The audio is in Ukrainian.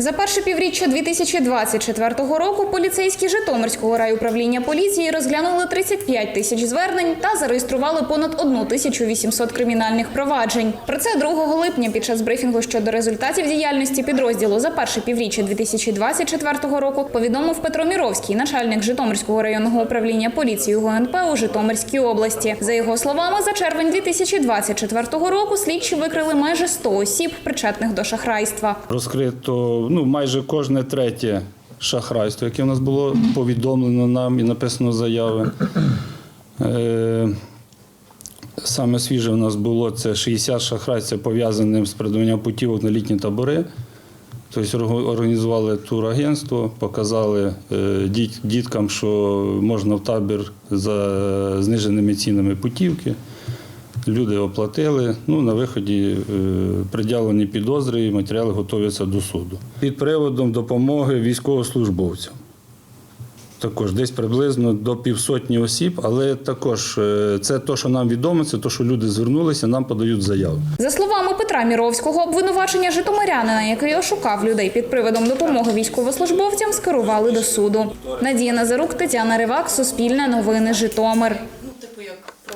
За перше півріччя 2024 року поліцейські Житомирського райуправління поліції розглянули 35 тисяч звернень та зареєстрували понад 1 тисячу 800 кримінальних проваджень. Про це 2 липня під час брифінгу щодо результатів діяльності підрозділу за перше півріччя 2024 року повідомив Петро Міровський, начальник Житомирського районного управління поліції ГУНП у Житомирській області. За його словами, за червень 2024 року слідчі викрили майже 100 осіб, причетних до шахрайства. Розкрито ну, майже кожне третє шахрайство, яке в нас було повідомлено нам і написано заяви. Е, Саме свіже в нас було це 60 шахрайств пов'язаним з придбанням путівок на літні табори. Тобто орг- організували турагентство, показали е, діт- діткам, що можна в табір за зниженими цінами путівки. Люди оплатили. Ну, на виході е, приділені підозри і матеріали готуються до суду. Під приводом допомоги військовослужбовцям. Також десь приблизно до півсотні осіб, але також е, це те, що нам відомо, це те, що люди звернулися, нам подають заяву. За словами Петра Міровського, обвинувачення житомирянина, який ошукав людей під приводом допомоги військовослужбовцям, скерували до суду. Надія Назарук, Тетяна Ривак, Суспільне новини, Житомир.